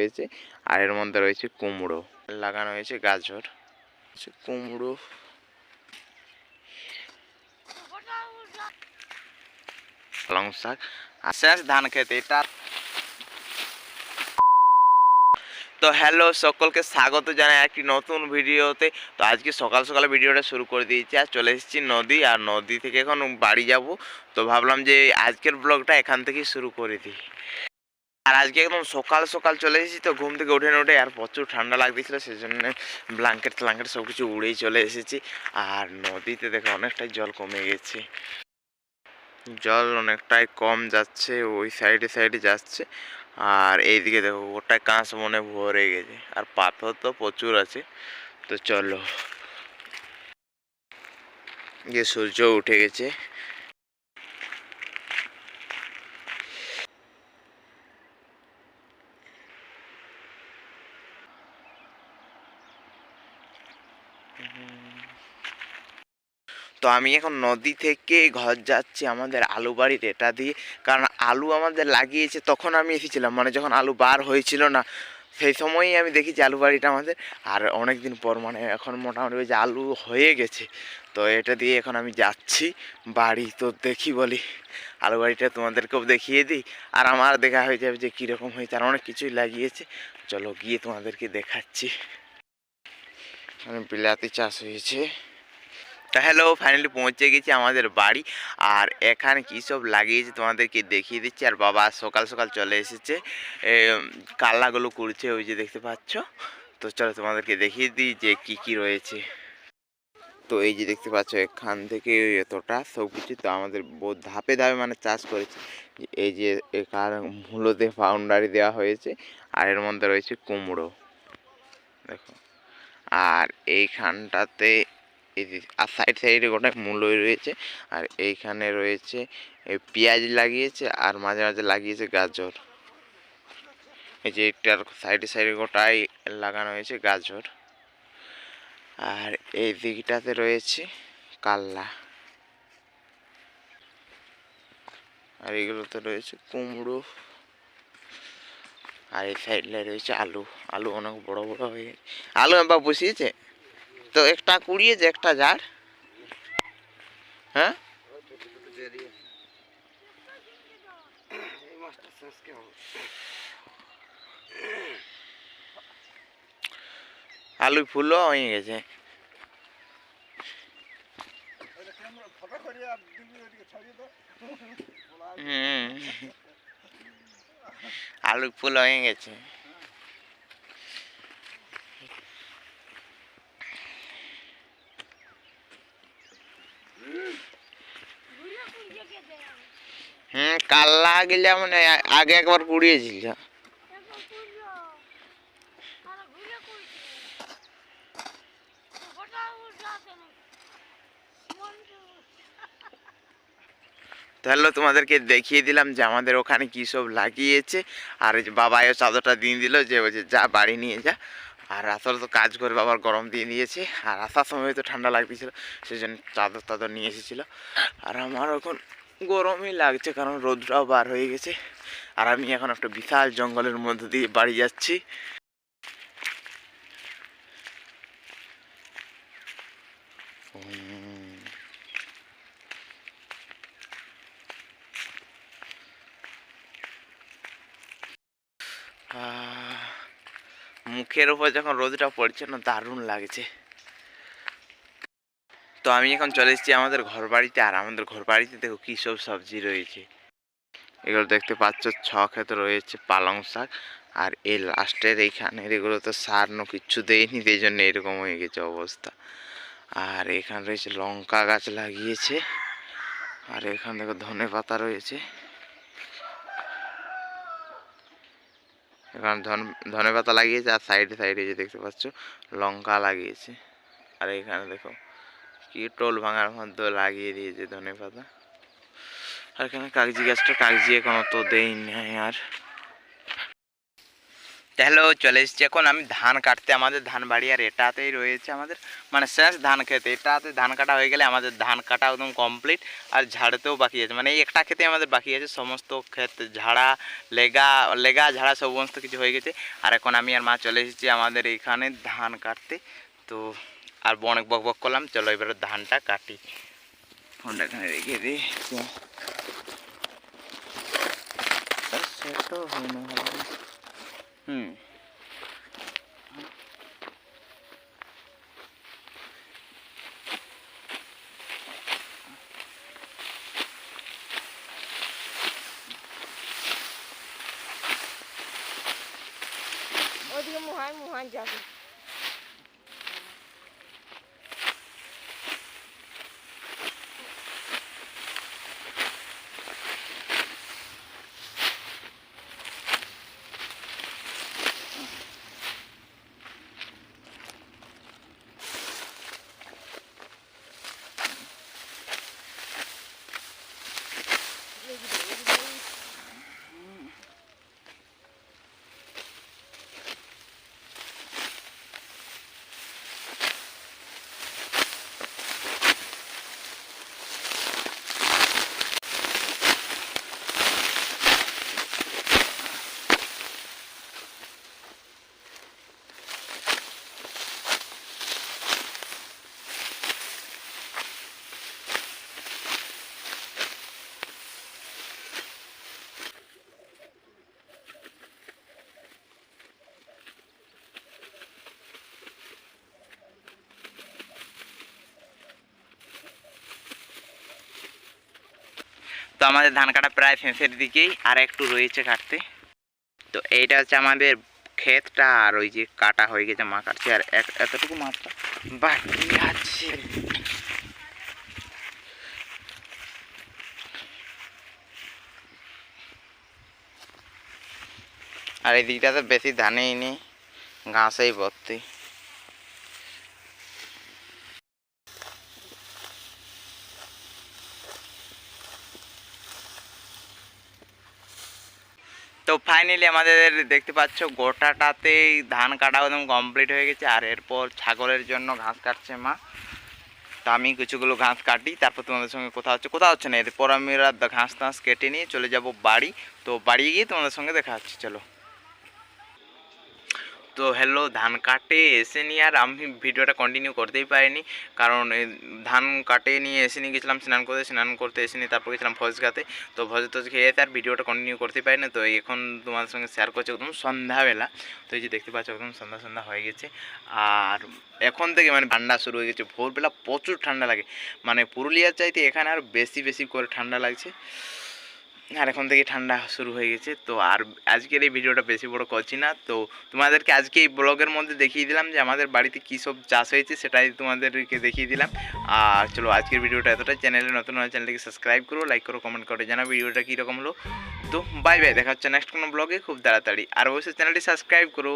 হয়েছে। আর এর মধ্যে রয়েছে কুমড়ো। লাগানো হয়েছে গাজর। কুমড়ো। পালং শাক। আর শেষ ধান খেতে, এটা তো হ্যালো সকলকে স্বাগত জানাই একটি নতুন ভিডিওতে। তো আজকে সকাল সকালে ভিডিওটা শুরু করে দিয়েছি, আর চলে এসেছি নদী, আর নদী থেকে এখন বাড়ি যাব। তো ভাবলাম যে আজকের ব্লগটা এখান থেকেই শুরু করে দিই। আর আজকে একদম সকাল সকাল চলে এসেছি তো ঘুম থেকে উঠে উঠে আর প্রচুর ঠান্ডা লাগতেছিল সেই জন্য ব্ল্যাঙ্কেট ট্ল্যাঙ্কেট সব কিছু উড়েই চলে এসেছি। আর নদীতে দেখো অনেকটাই জল কমে গেছে। জল অনেকটাই কম যাচ্ছে, ওই সাইডে সাইডে যাচ্ছে। আর এইদিকে দেখো ওটাই কাঁচ মনে ভরে গেছে, আর পাথর তো প্রচুর আছে। তো চলো। গিয়ে সূর্য উঠে গেছে। তো আমি এখন নদী থেকে ঘর যাচ্ছি আমাদের আলু বাড়ির এটা দিয়ে। কারণ আলু আমাদের লাগিয়েছে, তখন আমি এসেছিলাম। মানে যখন আলু বার হয়েছিল না, সেই সময়ই আমি দেখেছি আলু বাড়িটা আমাদের। আর অনেক দিন পর মানে এখন মোটামুটি যে আলু হয়ে গেছে। তো এটা দিয়ে এখন আমি যাচ্ছি বাড়ি। তো দেখি বলি, আলু বাড়িটা তোমাদেরকেও দেখিয়ে দিই। আর আমার দেখা হয়ে যাবে যে কীরকম হয়েছে, আর অনেক কিছুই লাগিয়েছে। চলো গিয়ে তোমাদেরকে দেখাচ্ছি। বিলাতি চাষ হয়েছে। তা হ্যালো ফাইনালি পৌঁছে গেছি আমাদের বাড়ি। আর এখানে কী সব লাগিয়েছে তোমাদেরকে দেখিয়ে দিচ্ছি। আর বাবা সকাল সকাল চলে এসেছে। কাল্লাগুলো কুড়ছে, ওই যে দেখতে পাচ্ছ। তো চলো তোমাদেরকে দেখিয়ে দিই যে কি কি রয়েছে। তো এই যে দেখতে পাচ্ছ, এখান থেকে এতটা সব কিছু তো আমাদের ধাপে ধাপে মানে চাষ করেছে। এই যে এখানে মূলতে ফাউন্ডারি দেওয়া হয়েছে। আর এর মধ্যে রয়েছে কুমড়ো। দেখো। আর এইখানটাতে এই আর সাইড সাইডে গোটা মূলই রয়েছে। আর এইখানে রয়েছে পেঁয়াজ লাগিয়েছে আর মাঝে মাঝে লাগিয়েছে গাজর। এই যে এটার সাইডে সাইডে গোটাই লাগানো হয়েছে গাজর। আর এই দিকটাতে রয়েছে কাল্লা আর এগুলোতে রয়েছে কুমড়ো। আর এই সাইডে রয়েছে আলু। আলু অনেক বড় বড় হয়ে গেছে। আলু বা বসিয়েছে? তো একটা কুড়িয়েছে একটা ঝাড়। হ্যাঁ? আলু ফুলও হয়ে গেছে। হুম। আলু ফুল হয়ে গেছে। হুম কাল্লা গেলে মানে আগে একবার কুড়িয়েছিল তাহলে তোমাদেরকে দেখিয়ে দিলাম যে আমাদের ওখানে কী সব লাগিয়েছে। আর বাবাও চাদরটা দিয়ে দিল যে ওই যে যা বাড়ি নিয়ে যা। আর আসলে তো কাজ করে বাবার গরম দিয়ে দিয়েছে। আর আসার সময় তো ঠান্ডা লাগতেছিল সেই জন্য চাদর টাদর নিয়ে এসেছিল। আর আমার এখন গরমই লাগছে, কারণ রোদটাও বার হয়ে গেছে। আর আমি এখন একটা বিশাল জঙ্গলের মধ্যে দিয়ে বাড়ি যাচ্ছি। মুখের উপর যখন রোদটা পড়ছে না, দারুণ লাগছে। তো আমি এখন চলে এসেছি আমাদের ঘর বাড়িতে আর আমাদের ঘর বাড়িতে দেখো কী সব সবজি রয়েছে। এগুলো দেখতে পাচ্ছ, ছ ক্ষেত রয়েছে, পালং শাক, আর এই লাস্টের এইখানে এগুলো তো সার নো কিচ্ছু দেয়নি, সেই জন্য এরকম হয়ে গেছে অবস্থা। আর এখানে রয়েছে লঙ্কা গাছ লাগিয়েছে, আর এখানে দেখো ধনে পাতা রয়েছে। এখানে ধন পাতা লাগিয়েছে আর সাইডে সাইডে যে দেখতে পাচ্ছ লঙ্কা লাগিয়েছে। আর এখানে দেখো কি টোল ভাঙার মধ্যে লাগিয়ে দিয়েছে ধনে পাতা। আর এখানে কাগজি গাছটা কাগজি এখনও তো দেই নাই আর। হ্যালো চলে এসেছি। এখন আমি ধান কাটতে, আমাদের ধান বাড়ি আর এটাতেই রয়েছে আমাদের মানে শেষ ধান খেতে। এটাতে ধান কাটা হয়ে গেলে আমাদের ধান কাটা একদম কমপ্লিট আর ঝাড়তেও বাকি আছে। মানে এই একটা খেতে আমাদের বাকি আছে, সমস্ত ক্ষেত, ঝাড়া, লেগা লেগা, ঝাড়া সমস্ত কিছু হয়ে গেছে। আর এখন আমি আর মা চলে এসেছি আমাদের এইখানে ধান কাটতে। তো আর অনেক বক বক করলাম, চলো এবারে ধানটা কাটি। ফোনটা এখানে রেখে দিই। সেটা হুম હાય હું હાંજ જાગું. তো আমাদের ধান কাটা প্রায় ফেঁসের দিকেই আর একটু রয়েছে কাটতে। তো এইটা হচ্ছে আমাদের ক্ষেতটা আর ওই যে কাটা হয়ে গেছে মা কাটছে আর এতটুকু মাত্রা। বাকি আছে। আর এই দিকটাতে বেশি ধানেই নেই ঘাসেই ভর্তি তো ফাইনালি আমাদের দেখতে পাচ্ছ গোটাটাতেই ধান কাটা একদম কমপ্লিট হয়ে গেছে। আর এরপর ছাগলের জন্য ঘাস কাটছে মা। তা আমি কিছুগুলো ঘাস কাটি, তারপর তোমাদের সঙ্গে কোথা হচ্ছে। কোথাও হচ্ছে না, এরপর আমি ঘাস টাস কেটে নিয়ে চলে যাব বাড়ি। তো বাড়ি গিয়ে তোমাদের সঙ্গে দেখা হচ্ছে, চলো। তো হ্যালো ধান কাটে এসে নিয়ে আর আমি ভিডিওটা কন্টিনিউ করতেই পারিনি। কারণ ধান কাটে নিয়ে এসে নিয়ে গেছিলাম, স্নান করতে স্নান করতে এসে নিয়ে তারপর গেছিলাম ভোজ খাতে তো ভোজ টোজ খেয়ে আর ভিডিওটা কন্টিনিউ করতে পারি না তো এখন তোমাদের সঙ্গে শেয়ার করছি একদম সন্ধ্যাবেলা। তো এই যে দেখতে পাচ্ছ একদম সন্ধ্যা সন্ধ্যা হয়ে গেছে। আর এখন থেকে মানে ঠান্ডা শুরু হয়ে গেছে। ভোরবেলা প্রচুর ঠান্ডা লাগে। মানে পুরুলিয়ার চাইতে এখানে আর বেশি বেশি করে ঠান্ডা লাগছে। আর এখন থেকে ঠান্ডা শুরু হয়ে গেছে, তো আর আজকের এই ভিডিওটা বেশি বড় করছি না। তো তোমাদেরকে আজকে এই ব্লগের মধ্যে দেখিয়ে দিলাম যে আমাদের বাড়িতে কী সব চাষ হয়েছে সেটাই তোমাদেরকে দেখিয়ে দিলাম। আর চলো আজকের ভিডিওটা এতটাই। চ্যানেলে নতুন হলে চ্যানেলটিকে সাবস্ক্রাইব করো, লাইক করো, কমেন্ট করে জানা ভিডিওটা কীরকম হলো। তো বাই বাই দেখা হচ্ছে নেক্সট কোনো ব্লগে খুব তাড়াতাড়ি। আর অবশ্যই চ্যানেলটি সাবস্ক্রাইব করো।